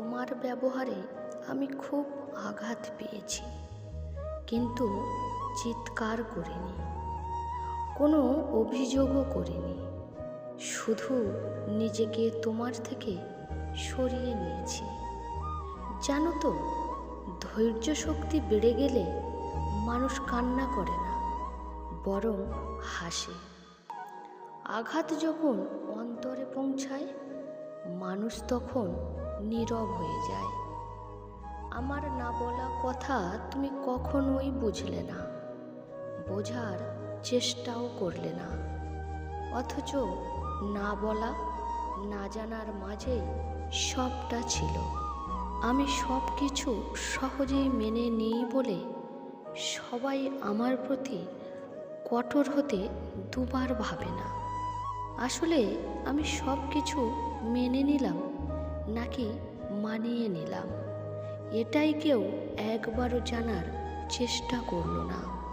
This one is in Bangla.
তোমার ব্যবহারে আমি খুব আঘাত পেয়েছি, কিন্তু চিৎকার করিনি, কোনো অভিযোগও করিনি, শুধু নিজেকে তোমার থেকে সরিয়ে নিয়েছি। জানো তো, ধৈর্য শক্তি বেড়ে গেলে মানুষ কান্না করে না, বরং হাসে। আঘাত যখন অন্তরে পৌঁছায়, মানুষ তখন নীরব হয়ে যায়। আমার না বলা কথা তুমি কখনোই বুঝলে না। বোঝার চেষ্টাও করলে না। অথচ না বলা, না জানার মাঝেই সবটা ছিল। আমি সব কিছু সহজেই মেনে নিই বলে সবাই আমার প্রতি কঠোর হতে দুবার ভাবে না। আসলে আমি সব কিছু মেনে নিলাম নাকি মানিয়ে নিলাম। এটাই কেউ একবারও জানার চেষ্টা করল না।